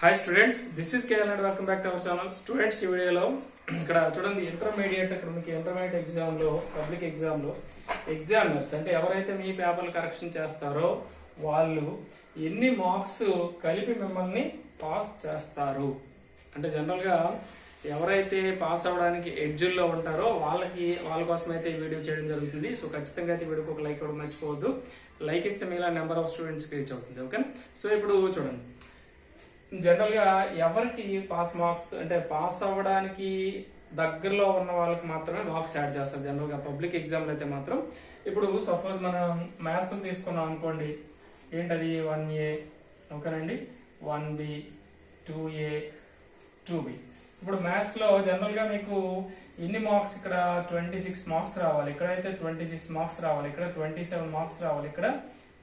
Hi students this is KL and welcome back to our channel students ఈ వీడియోలో ఇక్కడ చూడండి ఇంటర్మీడియట్ ఇక్కడ మీకు ఇంటర్మీడియట్ ఎగ్జామ్లో పబ్లిక్ ఎగ్జామ్లో ఎగ్జామినర్స్ అంటే ఎవరైతే మీ పేపర్లు కరెక్షన్ చేస్తారో వాళ్ళు ఎన్ని మార్క్స్ కలిపి మిమ్మల్ని పాస్ చేస్తారు? అంటే జనరల్గా ఎవరైతే పాస్ అవ్వడానికి ఎడ్జుల్లో ఉంటారో వాళ్ళకి వాళ్ళ కోసం అయితే ఈ వీడియో చేయడం జరుగుతుంది. సో ఖచ్చితంగా అయితే వీడియోకి ఒక లైక్ ఇవ్వడం మర్చిపోవద్దు. లైక్ ఇస్తే మీలా నెంబర్ ఆఫ్ స్టూడెంట్స్ రీచ్ అవుతుంది. ఓకే సో ఇప్పుడు చూడండి. జనరల్గా ఎవరికి పాస్ మార్క్స్ అంటే పాస్ అవ్వడానికి దగ్గరలో ఉన్న వాళ్ళకి మాత్రమే మార్క్స్ యాడ్ చేస్తారు జనరల్గా పబ్లిక్ ఎగ్జామ్లు అయితే మాత్రం. ఇప్పుడు సపోజ్ మనం మ్యాథ్స్ తీసుకున్నాం అనుకోండి. ఏంటది? One A. ఓకేనండి? One B two A two B. ఇప్పుడు మ్యాథ్స్లో జనరల్గా మీకు ఎన్ని మార్క్స్ ఇక్కడ? ట్వంటీ సిక్స్ మార్క్స్ రావాలి. ఇక్కడైతే ట్వంటీ సిక్స్ మార్క్స్ రావాలి ఇక్కడ ట్వంటీ సెవెన్ మార్క్స్ రావాలి ఇక్కడ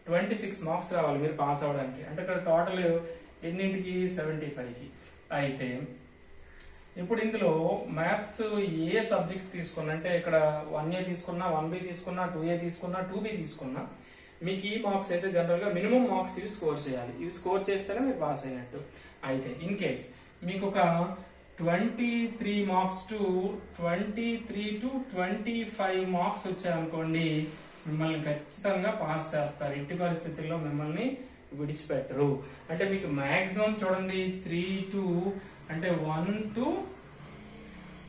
ట్వంటీ సిక్స్ మార్క్స్ రావాలి మీరు పాస్ అవ్వడానికి. అంటే ఇక్కడ టోటల్ ఎన్నింటికి? సెవెంటీ ఫైవ్కి అయితే ఇప్పుడు ఇందులో మ్యాథ్స్ ఏ సబ్జెక్ట్ తీసుకున్నా అంటే ఇక్కడ వన్ ఏ తీసుకున్నా వన్ బి తీసుకున్నా టూ ఏ తీసుకున్నా టూ బి తీసుకున్నా మీకు ఈ మార్క్స్ అయితే జనరల్గా మినిమం మార్క్స్ ఇవి స్కోర్ చేయాలి. ఇవి స్కోర్ చేస్తేనే మీరు పాస్ అయినట్టు. అయితే ఇన్ కేస్ మీకు ఒక twenty three marks to twenty three to twenty five marks వచ్చాయనుకోండి మిమ్మల్ని ఖచ్చితంగా పాస్ చేస్తారు. ఇంటి పరిస్థితుల్లో మిమ్మల్ని విడిచిపెట్టరు. అంటే మీకు మాక్సిమం చూడండి త్రీ టు అంటే one to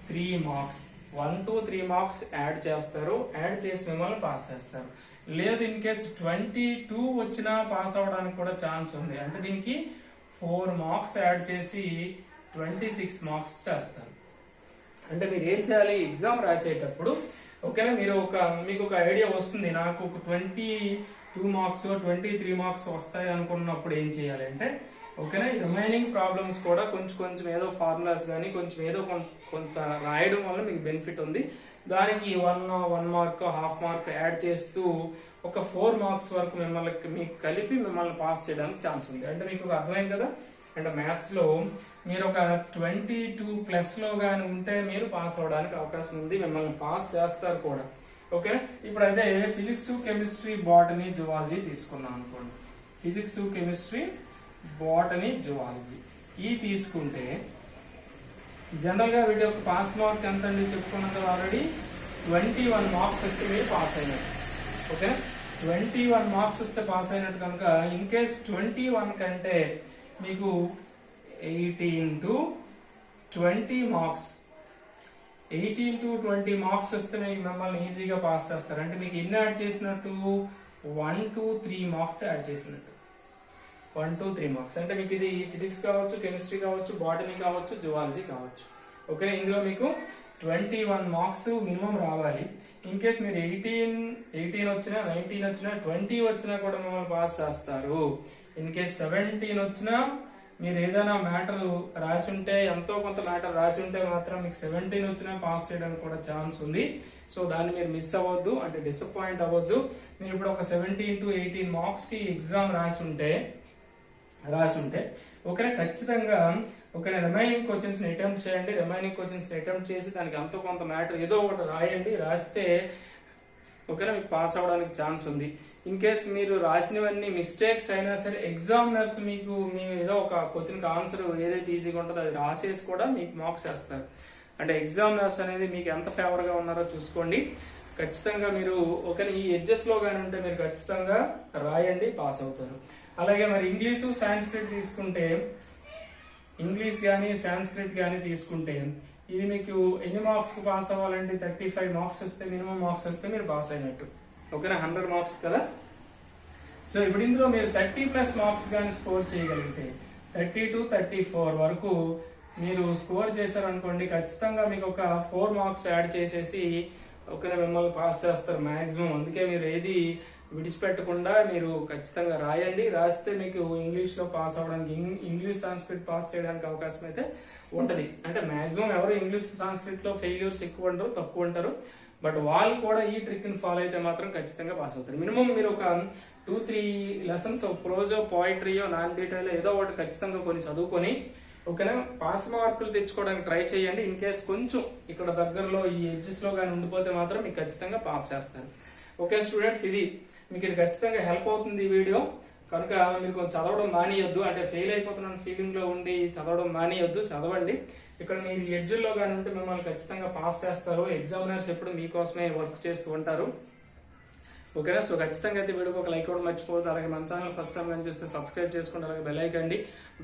three marks one to three marks add చేస్తారు. యాడ్ చేసి మిమ్మల్ని పాస్ చేస్తారు. లేదు ఇన్ కేస్ ట్వంటీ టూ వచ్చినా పాస్ అవడానికి కూడా ఛాన్స్ ఉంది. అంటే దీనికి ఫోర్ మార్క్స్ యాడ్ చేసి ట్వంటీ సిక్స్ మార్క్స్ చేస్తారు. అంటే మీరు ఏం చేయాలి? ఎగ్జామ్ రాసేటప్పుడు ఓకేనా మీరు ఒక మీకు ఒక ఐడియా వస్తుంది నాకు ఒక twenty two marks twenty three marks వస్తాయి అనుకున్నప్పుడు ఏం చేయాలి అంటే ఓకేనా రిమైనింగ్ ప్రాబ్లమ్స్ కూడా కొంచెం కొంచెం ఏదో ఫార్ములాస్ కానీ కొంచెం ఏదో కొంత రాయడం వల్ల మీకు బెనిఫిట్ ఉంది. దానికి one one mark half mark add చేస్తూ ఒక ఫోర్ మార్క్స్ వరకు మిమ్మల్ని మీకు కలిపి మిమ్మల్ని పాస్ చేయడానికి ఛాన్స్ ఉంది. అంటే మీకు అర్థమైంది కదా? అంటే మ్యాథ్స్లో మీరు ఒక ట్వంటీ టూ ప్లస్లో ఉంటే మీరు పాస్ అవడానికి అవకాశం ఉంది. మిమ్మల్ని పాస్ చేస్తారు కూడా. ఓకే? ఇప్పుడైతే ఫిజిక్స్ కెమిస్ట్రీ బాటనీ జువాలజీ తీసుకున్నాం అనుకోండి. Physics chemistry botany zoology. ఈ తీసుకుంటే జనరల్గా వీటి యొక్క పాస్ మార్క్ ఎంత అండి చెప్పుకున్నది ఆల్రెడీ ట్వంటీ వన్ మార్క్స్ వస్తే మీరు పాస్ అయినట్టు. ఓకే? ట్వంటీ వన్ మార్క్స్ వస్తే పాస్ అయినట్టు కనుక ఇన్ కేస్ ట్వంటీ వన్ కంటే మీకు eighteen to twenty marks eighteen to twenty marks వస్తే మిమ్మల్ని ఈజీగా పాస్ చేస్తారు. అంటే మీకు ఎన్ని యాడ్ చేసినట్టు? One two three marks add చేసినట్టు. One two three marks. అంటే మీకు ఇది ఫిజిక్స్ కావచ్చు కెమిస్ట్రీ కావచ్చు బాటనీ కావచ్చు జువాలజీ కావచ్చు. ఓకే? ఇందులో మీకు ట్వంటీ వన్ మార్క్స్ మినిమం రావాలి. ఇన్ కేస్ మీరు ఎయిటీన్ ఎయిటీన్ వచ్చినా నైన్టీన్ వచ్చినా ట్వంటీ వచ్చినా కూడా మిమ్మల్ని పాస్ చేస్తారు. ఇన్ కేస్ సెవెంటీన్ వచ్చినా మీరు ఏదైనా మ్యాటర్ రాసి ఉంటే ఎంతో కొంత మ్యాటర్ రాసి ఉంటే మాత్రం మీకు సెవెంటీన్ వచ్చినా పాస్ చేయడానికి కూడా ఛాన్స్ ఉంది. సో దాన్ని మీరు మిస్ అవ్వద్దు అంటే డిసప్పాయింట్ అవ్వద్దు. మీరు ఇప్పుడు ఒక సెవెంటీన్ టు ఎయిటీన్ మార్క్స్కి ఎగ్జామ్ రాసి ఉంటే రాసి ఉంటే ఒకరే ఖచ్చితంగా ఒక రిమైనింగ్ క్వశ్చన్స్ని అటెంప్ట్ చేయండి. రిమైనింగ్ క్వశ్చన్స్ని అటెంప్ట్ చేసి దానికి ఎంతో కొంత మ్యాటర్ ఏదో ఒకటి రాయండి. రాస్తే ఒకరే మీకు పాస్ అవ్వడానికి ఛాన్స్ ఉంది. ఇన్ కేస్ మీరు రాసినవన్నీ మిస్టేక్స్ అయినా సరే ఎగ్జామినర్స్ మీకు మీ ఏదో ఒక క్వశ్చన్ ఆన్సర్ ఏదైతే ఈజీగా ఉంటుందో అది రాసేసి కూడా మీకు మార్క్స్ వేస్తారు. అంటే ఎగ్జామినర్స్ అనేది మీకు ఎంత ఫేవర్గా ఉన్నారో చూసుకోండి. ఖచ్చితంగా మీరు ఒక ఈ ఎడ్జెస్లో కానీ ఉంటే మీరు ఖచ్చితంగా రాయండి పాస్ అవుతారు. అలాగే మరి ఇంగ్లీషు సాంస్క్రిట్ తీసుకుంటే ఇంగ్లీష్ కానీ సాంస్క్రిట్ కానీ తీసుకుంటే ఇది మీకు ఎన్ని మార్క్స్ పాస్ అవ్వాలంటే థర్టీ ఫైవ్ మార్క్స్ వస్తే మినిమం మార్క్స్ వస్తే మీరు పాస్ అయినట్టు. ఓకేనా హండ్రెడ్ మార్క్స్ కదా? సో ఇప్పుడు ఇందులో మీరు థర్టీ ప్లస్ మార్క్స్ కానీ స్కోర్ చేయగలిగితే థర్టీ టు థర్టీ ఫోర్ వరకు మీరు స్కోర్ చేశారనుకోండి ఖచ్చితంగా మీకు ఒక ఫోర్ మార్క్స్ యాడ్ చేసేసి ఒకరే మిమ్మల్ని పాస్ చేస్తారు మాక్సిమం. అందుకే మీరు ఏది విడిచిపెట్టకుండా మీరు ఖచ్చితంగా రాయండి. రాస్తే మీకు ఇంగ్లీష్లో పాస్ అవడానికి ఇంగ్లీష్ సాంస్క్రిట్ పాస్ చేయడానికి అవకాశం అయితే ఉంటుంది. అంటే మాక్సిమం ఎవరు ఇంగ్లీష్ సాంస్క్రిట్లో ఫెయిల్యూర్స్ ఎక్కువ ఉంటారు తక్కువ ఉంటారు. బట్ వాళ్ళు కూడా ఈ ట్రిక్ని ఫాలో అయితే మాత్రం ఖచ్చితంగా పాస్ అవుతారు. మినిమం మీరు ఒక టూ త్రీ లెసన్స్ ప్రోజో పోయిటరీయో నాన్ డీటెయిల్ ఏదో ఒకటి ఖచ్చితంగా కొన్ని చదువుకొని ఓకేనా? పాస్ మార్కులు తెచ్చుకోవడానికి ట్రై చేయండి. ఇన్ కేస్ కొంచెం ఇక్కడ దగ్గరలో ఈ ఎడ్జెస్లో కానీ ఉండిపోతే మాత్రం మీకు ఖచ్చితంగా పాస్ చేస్తారు. ఓకే స్టూడెంట్స్ ఇది మీకు ఇది ఖచ్చితంగా హెల్ప్ అవుతుంది ఈ వీడియో. కనుక మీరు కొంచెం చదవడం మానేయొద్దు. అంటే ఫెయిల్ అయిపోతున్నాను ఫీలింగ్లో ఉండి చదవడం మానేయొద్దు. చదవండి. ఇక్కడ మీరు ఎడ్జుల్లో కానీ ఉంటే మిమ్మల్ని ఖచ్చితంగా పాస్ చేస్తారు. ఎగ్జామినర్స్ ఎప్పుడు మీకోసమే వర్క్ చేస్తూ ఉంటారు. ఓకేనా? సో ఖచ్చితంగా అయితే వీడియోకి ఒక లైక్ కూడా మర్చిపోవద్దు. అలాగే మన ఛానల్ ఫస్ట్ టైం కానీ చూస్తే సబ్స్క్రైబ్ చేసుకోండి. అలాగే bell icon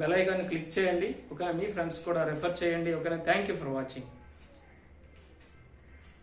bell icon click చేయండి. ఓకేనా? మీ ఫ్రెండ్స్ కూడా రెఫర్ చేయండి. ఓకేనా? Thank you for watching